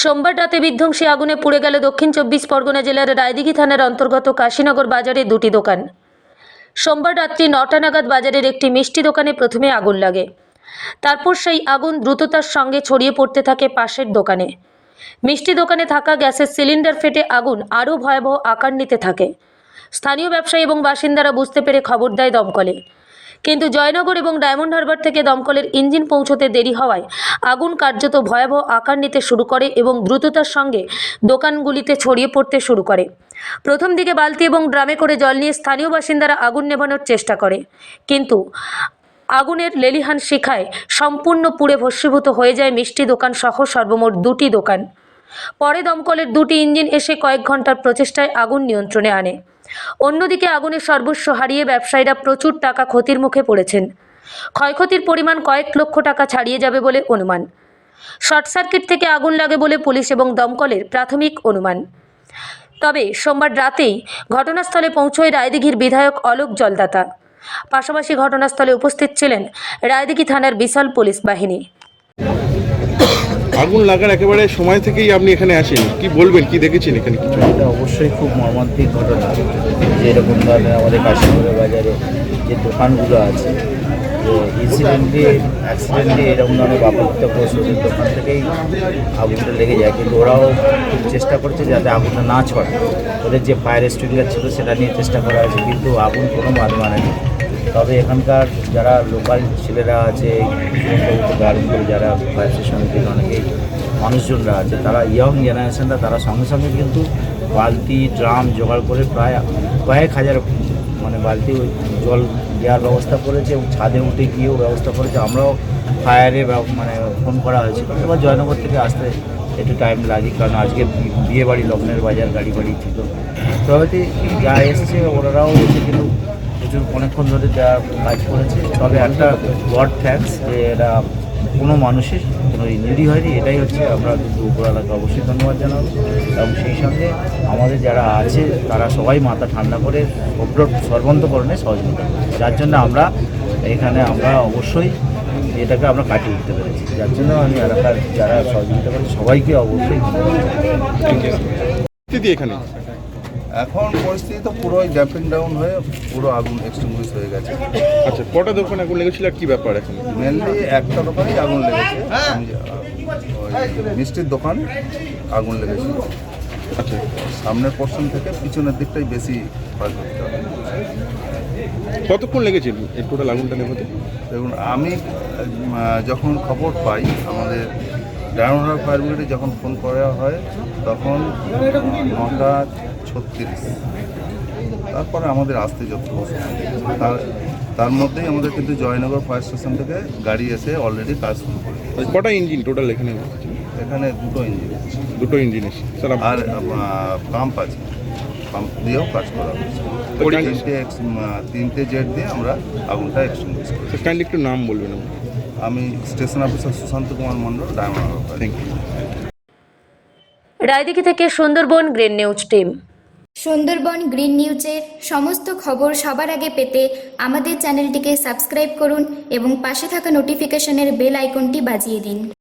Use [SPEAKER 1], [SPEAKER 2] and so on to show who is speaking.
[SPEAKER 1] সোমবার রাতে বিধ্বংসী আগুনে পুড়ে গেল দক্ষিণ চব্বিশ পরগনা জেলার রায়দিঘি থানার অন্তর্গত কাশীনগর বাজারে দুটি দোকান। সোমবার রাত্রি নটা নাগাদ বাজারের একটি মিষ্টি দোকানে প্রথমে আগুন লাগে। তারপর সেই আগুন দ্রুততার সঙ্গে ছড়িয়ে পড়তে থাকে পাশের দোকানে। মিষ্টি দোকানে থাকা গ্যাসের সিলিন্ডার ফেটে আগুন আরও ভয়াবহ আকার নিতে থাকে। স্থানীয় ব্যবসায়ী এবং বাসিন্দারা বুঝতে পেরে খবর দেয় দমকলে। কিন্তু জয়নগর এবং ডায়মন্ড হারবার থেকে দমকলের ইঞ্জিন পৌঁছতে দেরি হওয়ায় আগুন কার্যত ভয়াবহ আকার নিতে শুরু করে এবং দ্রুততার সঙ্গে দোকানগুলিতে ছড়িয়ে পড়তে শুরু করে। প্রথম দিকে বালতি এবং ড্রামে করে জল নিয়ে স্থানীয় বাসিন্দারা আগুন নেভানোর চেষ্টা করে। কিন্তু আগুনের লেলিহান শিখায় সম্পূর্ণ পুড়ে ভস্মীভূত হয়ে যায় মিষ্টি দোকান সহ সর্বমোট দুটি দোকান। পরে দমকলের দুটি ইঞ্জিন এসে কয়েক ঘণ্টার প্রচেষ্টায় আগুন নিয়ন্ত্রণে আনে। অন্যদিকে আগুনের সর্বস্ব হারিয়ে ব্যবসায়ীরা প্রচুর টাকা ক্ষতির মুখে পড়েছেন। ক্ষয়ক্ষতির পরিমাণ কয়েক লক্ষ টাকা ছাড়িয়ে যাবে বলে অনুমান। শর্ট সার্কিট থেকে আগুন লাগে বলে পুলিশ এবং দমকলের প্রাথমিক অনুমান। তবে সোমবার রাতেই ঘটনাস্থলে পৌঁছয় রায়দিঘির বিধায়ক অলোক জলদাতা। পাশাপাশি ঘটনাস্থলে উপস্থিত ছিলেন রায়দিঘি থানার বিশাল পুলিশ বাহিনী।
[SPEAKER 2] আগুন লাগার একেবারে সময় থেকেই আপনি এখানে আসেন। কি বলবেন, কি দেখেছেন এখানে কিছু?
[SPEAKER 3] এটা অবশ্যই খুব মর্মান্তিক ঘটনা। যে এরকম ধরনের আমাদের কাশীপুরের বাজারে যে দোকানগুলো আছে ইনসিডেন্টলি অ্যাক্সিডেন্টলি এরকম ধরনের বাপত্য প্রস্তুতির দোকান থেকেই আগুনটা লেগে যায়। কিন্তু ওরাও চেষ্টা করছে যাতে আগুনটা না ছড়ে ওদের যে ফায়ার এক্সটিংগুলার ছিল, সেটা নিয়ে চেষ্টা করা হয়েছে, কিন্তু আগুন কোনো বাদ মানেনি তবে এখানকার যারা লোকাল ছেলেরা আছে গার্ড যারা ফায়ার স্টেশন থেকে অনেকেই মানুষজনরা আছে, তারা ইয়ং জেনারেশনরা তারা সঙ্গে সঙ্গে কিন্তু বালতি, ড্রাম জোগাড় করে প্রায় কয়েক হাজার মানে বালতি জল দেওয়ার ব্যবস্থা করেছে এবং ছাদে উঠে গিয়েও ব্যবস্থা করেছে। আমরাও ফায়ারে মানে ফোন করা হয়েছিল এবার জয়নগর থেকে আসতে একটু টাইম লাগে, কারণ আজকে বিয়ে বাড়ি, লগ্নের বাজার, গাড়ি বাড়ি ছিল। তবে যা এসছে, ওনারাও এসে কিন্তু প্রচুর অনেকক্ষণ ধরে যা কাজ করেছে, তবে একটা গড থ্যাঙ্কস যে এরা কোনো মানুষের কোনো ইঞ্জুরি হয়নি, এটাই হচ্ছে আমরা কিন্তু উপরওয়ালাকে অবশ্যই ধন্যবাদ জানাব। এবং সেই সঙ্গে আমাদের যারা আছে, তারা সবাই মাথা ঠান্ডা করে সর্বন্তকরণে সহযোগিতা করছে। যার জন্য আমরা এখানে আমরা অবশ্যই এটাকে আমরা কাটিয়ে উঠতে পেরেছি। যার জন্য আমি এলাকার যারা সহযোগিতা করে সবাইকে অবশ্যই।
[SPEAKER 2] এখানে?
[SPEAKER 4] এখন পরিস্থিতি তো পুরোই ড্যাম্পিং ডাউন হয়ে পুরো আগুন এক্সটিংগুইশ হয়ে গেছে।
[SPEAKER 2] আচ্ছা কটা দোকান আগুন লেগেছিল আর কি ব্যাপার এখন?
[SPEAKER 4] মেনলি একটা দোকানেই আগুন লেগেছে। আমি, ওই মিষ্টির দোকান আগুন লেগেছে
[SPEAKER 2] আচ্ছা।
[SPEAKER 4] সামনের পোর্শন থেকে পিছনের দিকটাই বেশি ক্ষয়ক্ষতি
[SPEAKER 2] কতক্ষণ লেগেছে এই টোটাল আগুনটা নেভাতে?
[SPEAKER 4] দেখুন আমি যখন খবর পাই আমাদের ডায়মন্ড ফায়ার ব্রিগেডে যখন ফোন করা হয় তখন নটা ছত্রিশ। তারপরে আমাদের আসতে যত তার তার মধ্যেই আমাদের কিন্তু জয়নগর ফায়ার স্টেশন থেকে গাড়ি এসে অলরেডি কাজ শুরু করে
[SPEAKER 2] কটা ইঞ্জিন টোটাল এখানে?
[SPEAKER 4] এখানে দুটো ইঞ্জিন
[SPEAKER 2] দুটো ইঞ্জিন এসে। স্যার
[SPEAKER 4] আর পাম্প আছে। পাম্প দিয়েও কাজ করা হচ্ছে তিনটে জেট দিয়ে আমরা আগুনটা এক্সটিংগুইশ করি
[SPEAKER 2] কাইন্ডলি একটু নাম বলবেন
[SPEAKER 4] আমি station officer Sushanta Kumar Mondal Diamond Harbour
[SPEAKER 2] thank you
[SPEAKER 1] Raidighi থেকে Sundarban green news team.
[SPEAKER 5] Sundarban green নিউজের সমস্ত খবর সবার আগে পেতে আমাদের চ্যানেলটিকে সাবস্ক্রাইব করুন এবং পাশে থাকা নোটিফিকেশনের বেল আইকনটি বাজিয়ে দিন।